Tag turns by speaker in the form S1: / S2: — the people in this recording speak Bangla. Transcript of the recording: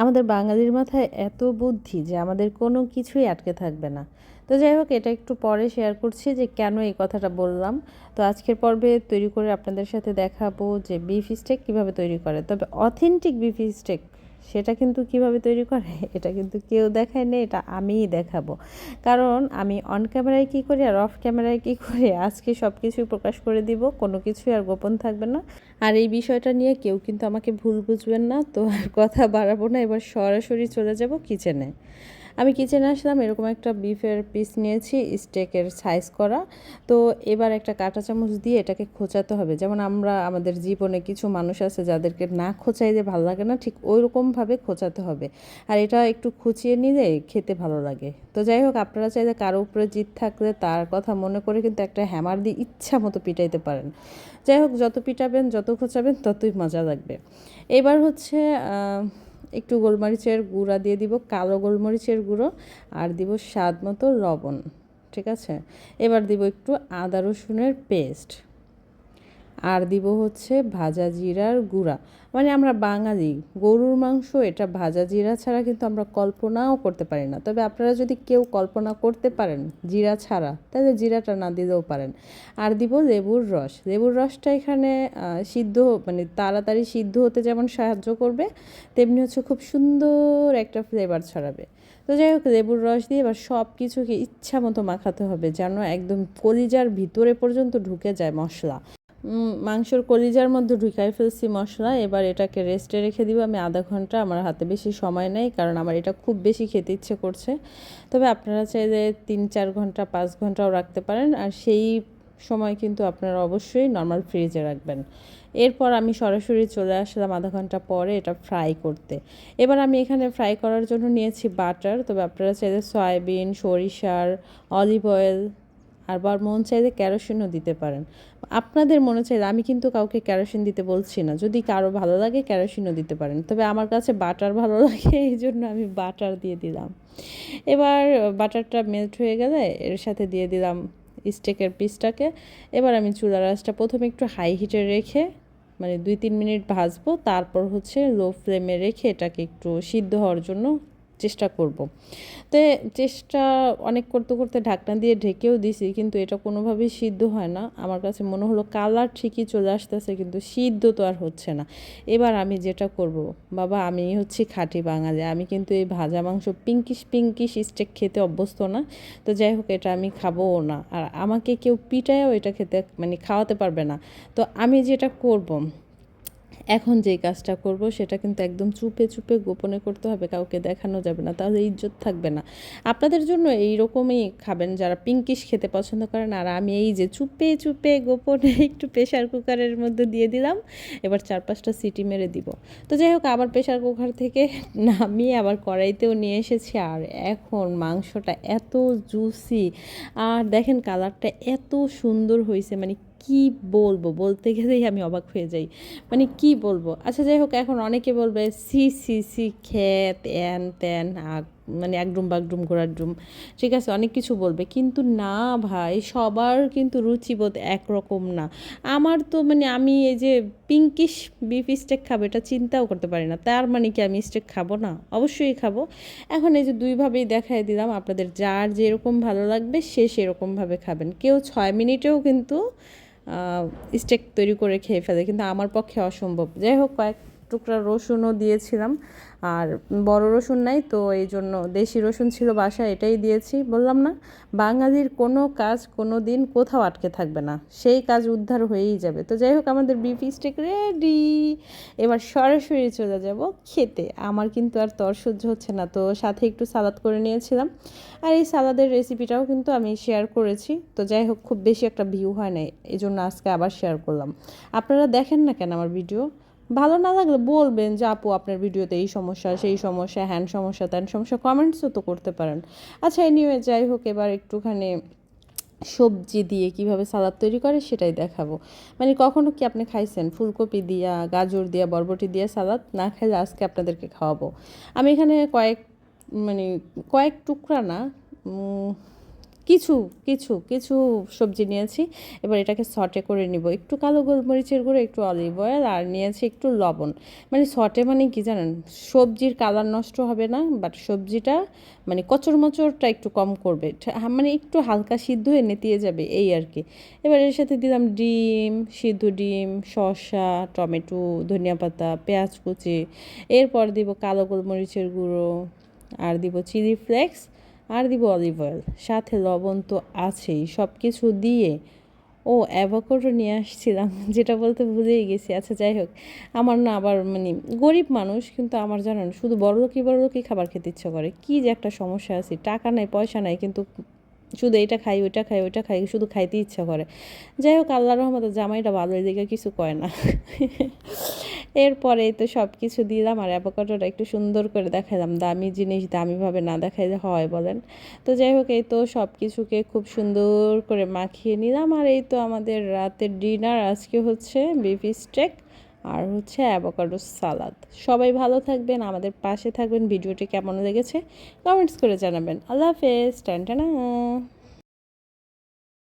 S1: আমাদের বাঙালির মাথায় এত বুদ্ধি যে আমাদের কোনো কিছুই আটকে থাকবে না। তো যাই হোক, এটা একটু পরে শেয়ার করছি যে কেন এই কথাটা বললাম। তো আজকের পর্বে তৈরি করে আপনাদের সাথে দেখাবো যে বিফ স্টেক কীভাবে তৈরি করে। তবে অথেন্টিক বিফ স্টেক সেটা কিন্তু কীভাবে তৈরি করে? এটা কিন্তু কেউ দেখায় না এটা আমিই দেখাবো। কারণ আমি অন ক্যামেরায় কী করি আর অফ ক্যামেরায় কী করি? আজকে সব কিছুই প্রকাশ করে দিব, কোনো কিছুই আর গোপন থাকবে না। আর এই বিষয়টা নিয়ে কেউ কিন্তু আমাকে ভুল বুঝবেন না, তো আর কথা বাড়াবো না। এবার সরাসরি চলে যাব কিচেনে আমি কিচেনে আসলাম, এরকম একটা বিফের পিস নিয়েছি স্টেকের সাইজ করা। তো এবার একটা কাঁটা চামচ দিয়ে এটাকে খোঁচাতে হবে। যেমন আমরা, আমাদের জীবনে কিছু মানুষ আছে যাদেরকে না খোঁচাই খোঁচাইলে ভালো লাগে না, ঠিক ওই রকমভাবে খোঁচাতে হবে। আর এটা একটু খুঁচিয়ে নিলে খেতে ভালো লাগে। তো যাই হোক, আপনারা চাইলে কারও উপরে জিত থাকলে তার কথা মনে করে কিন্তু একটা হ্যামার দিয়ে ইচ্ছা মতো পিটাইতে পারেন। যাই হোক, যত পিটাবেন, যত খোঁচাবেন, ততই মজা লাগবে। এবার হচ্ছে একটু গোলমরিচের গুঁড়া দিয়ে দিব, কালো গোলমরিচের গুঁড়ো, আর দিব স্বাদ মতো লবণ, ঠিক আছে? এবার দিব একটু আদা রসুনের পেস্ট। আর দিব হচ্ছে ভাজা জিরার গুঁড়া। মানে আমরা বাঙালি, গরুর মাংস এটা ভাজা জিরা ছাড়া কিন্তু আমরা কল্পনাও করতে পারি না। তবে আপনারা যদি কেউ কল্পনা করতে পারেন জিরা ছাড়া, তাহলে জিরাটা না দিলেও পারেন। আর দিব লেবুর রস। লেবুর রসটা এখানে সিদ্ধ মানে তাড়াতাড়ি সিদ্ধ হতে যেমন সাহায্য করবে, তেমনি হচ্ছে খুব সুন্দর একটা ফ্লেভার ছড়াবে। তো যাই হোক, লেবুর রস দিয়ে এবার সব কিছুকে ইচ্ছা মতো মাখাতে হবে যেন একদম কলিজার ভিতরে পর্যন্ত ঢুকে যায় মশলা। মাংসর কলিজার মধ্যে ঢুকাই ফেলছি মশলা, এবার এটাকে রেস্টে রেখে দিব। আমি আধা ঘণ্টা আমার হাতে বেশি সময় নেই, কারণ আমার এটা খুব বেশি খেতে ইচ্ছে করছে। তবে আপনারা চাইলে তিন চার ঘণ্টা, পাঁচ ঘন্টাও রাখতে পারেন, আর সেই সময় কিন্তু আপনারা অবশ্যই নর্মাল ফ্রিজে রাখবেন। এরপর আমি সরাসরি চলে আসলাম আধা ঘণ্টা পরে এটা ফ্রাই করতে। এবার আমি এখানে ফ্রাই করার জন্য নিয়েছি বাটার তবে আপনারা চাইলে সয়াবিন সরিষার অলিভ অয়েল আবার মন চাইলে ক্যারোসিনও দিতে পারেন। আপনাদের মনে চাইলে আমি কিন্তু কাউকে ক্যারোসিন দিতে বলছি না। যদি কারও ভালো লাগে ক্যারোসিনও দিতে পারেন। তবে আমার কাছে বাটার ভালো লাগে, এই জন্য আমি বাটার দিয়ে দিলাম। এবার বাটারটা মেল্ট হয়ে গেলে এর সাথে দিয়ে দিলাম স্টেকের পিসটাকে এবার আমি চুলা আঁচটা প্রথমে একটু হাই হিটে রেখে মানে দুই তিন মিনিট ভাজবো। তারপর হচ্ছে লো ফ্লেমে রেখে এটাকে একটু সিদ্ধ হওয়ার জন্য চেষ্টা করব। তো চেষ্টা অনেক করতে করতে ঢাকনা দিয়ে ঢেকেও দিছি, কিন্তু এটা কোনোভাবেই সিদ্ধ হয় না। আমার কাছে মনে হলো কালার ঠিকই চলে আসতেছে, কিন্তু সিদ্ধ তো আর হচ্ছে না। এবার আমি যেটা করব, বাবা, আমি হচ্ছি খাঁটি বাঙালি, আমি কিন্তু এই ভাজা মাংস পিঙ্কিশ পিঙ্কিশ স্টেক খেতে অভ্যস্ত না। তো যাই হোক, এটা আমি খাবোও না। আর আমাকে কেউ পিটায়ও এটা খেতে মানে খাওয়াতে পারবে না। তো আমি যেটা করব এখন যেই কাজটা করব সেটা কিন্তু একদম চুপে চুপে গোপনে করতে হবে, কাউকে দেখানো যাবে না তাহলে ইজ্জত থাকবে না। আপনাদের জন্য এই রকমই খাবেন যারা পিঙ্কিশ খেতে পছন্দ করেন, আর আমি এই যে চুপে চুপে গোপনে একটু প্রেশার কুকারের মধ্যে দিয়ে দিলাম, এবার চার পাঁচটা সিটি মেরে দিব। তো যাই হোক, আবার প্রেশার কুকার থেকে নামিয়ে আবার কড়াইতেও নিয়ে এসেছি, আর এখন মাংসটা এত জুসি আর দেখেন কালারটা এত সুন্দর হয়েছে মানে কি বলব? বলতে গেলেই আমি অবাক হয়ে যাই। মানে কি বলব? আচ্ছা যাই হোক, এখন অনেকে বলবে, সি সি সি খ্যাত এন ত্যান আগ মানে একডুম বাগডুম, ঘোরাডুম, ঠিক আছে, অনেক কিছু বলবে। কিন্তু না ভাই, সবার কিন্তু রুচিবোধ একরকম না। আমার তো মানে আমি এই যে পিঙ্কিশ বিফ স্টেক খাব, এটা চিন্তাও করতে পারি না। তার মানে কি আমি স্টেক খাব না? অবশ্যই খাব। এখন এই যে দুইভাবেই দেখাই দিলাম, আপনাদের যার যেরকম ভালো লাগবে, সে সেরকমভাবে খাবেন। কেউ ছয় মিনিটেও কিন্তু স্টেক তৈরি করে খেয়ে ফেলে, কিন্তু আমার পক্ষে অসম্ভব। যাই হোক, কয়েক টুকরা রসুনও দিয়েছিলাম। আর বড় রসুন নাই তো এই জন্য দেশি রসুন ছিল বাসায়, এটাই দিয়েছি। বললাম না, বাঙালির কোনো কাজ কোনো দিন কোথাও আটকে থাকবে না। সেই কাজ উদ্ধার হয়েই যাবে। তো যাই হোক, আমাদের বিফ স্টেক রেডি এবার সরাসরি চলে যাব খেতে। আমার কিন্তু আর তর সহ্য হচ্ছে না, তো সাথে একটু সালাদ করে নিয়েছিলাম। আর এই সালাদের রেসিপিটাও কিন্তু আমি শেয়ার করেছি। তো যাই হোক, খুব বেশি একটা ভিউ হয় না এই জন্য আজকে আবার শেয়ার করলাম। আপনারা দেখেন না কেন আমার ভিডিও ভালো না লাগলে বলবেন যে, আপু, আপনার ভিডিওতে এই সমস্যা, সেই সমস্যা, হ্যান সমস্যা, ত্যান সমস্যা কমেন্টসও তো করতে পারেন। আচ্ছা এনিওয়ে যাই হোক, এবার একটুখানি সবজি দিয়ে কীভাবে সালাদ তৈরি করে সেটাই দেখাবো। মানে কখনো কি আপনি খাইছেন? ফুলকপি দিয়া, গাজর দিয়া, বরবটি দিয়া সালাদ? না খাইলে আজকে আপনাদেরকে খাওয়াবো। আমি এখানে কয়েক মানে কয়েক টুকরা না কিছু কিছু কিছু সবজি নিয়েছি। এবার এটাকে সটে করে নিব। একটু কালো গোলমরিচের গুঁড়ো, একটু অলিভ অয়েল আর নিয়েছি একটু লবণ। মানে সটে মানে কি জানেন? সবজির কালার নষ্ট হবে না বাট সবজিটা মানে কচর মচরটা একটু কম করবে। মানে একটু হালকা সিদ্ধ হয়ে নেতিয়ে যাবে, এই আর কি। এবার এর সাথে দিলাম ডিম, সিদ্ধ ডিম, শসা, টমেটো, ধনিয়া পাতা, পেঁয়াজ কুচি। এরপর দিব কালো গোলমরিচের গুঁড়ো, আর দিব চিলি ফ্লেক্স আর দিব অলিভ অয়েল সাথে লবণ তো আছেই সব কিছু দিয়ে। ও, অ্যাভোকাডো নিয়ে আসছিলাম, যেটা বলতে ভুলেই গেছি। আচ্ছা যাই হোক, আমার না আবার মানে গরিব মানুষ, কিন্তু আমার জানেন, শুধু বড়লোকই বড়লোকই খাবার খেতে ইচ্ছা করে। কী যে একটা সমস্যা আছে, টাকা নাই, পয়সা নাই, কিন্তু শুধু এটা খাই, ওইটা খাই ওইটা খাই, শুধু খাইতে ইচ্ছা করে। যাই হোক আল্লাহ রহমতে জামাইটা ভালো, এদিকে কিছু কয় না। এরপরে তো সব কিছু দিলাম আর অ্যাভোকাডোটা একটু সুন্দর করে দেখালাম। দামি জিনিস দামিভাবে না দেখাইলে হয় বলেন। তো যাই হোক, এই তো সব কিছুকে খুব সুন্দর করে মাখিয়ে নিলাম আর এই তো আমাদের রাতের ডিনার। আজকে হচ্ছে বিফ স্টেক আর হচ্ছে অ্যাভোকাডো সালাদ। সবাই ভালো থাকবেন, আমাদের পাশে থাকবেন। ভিডিওটি কেমন লেগেছে কমেন্টস করে জানাবেন। আল্লাহ হাফেজ, টান টানা।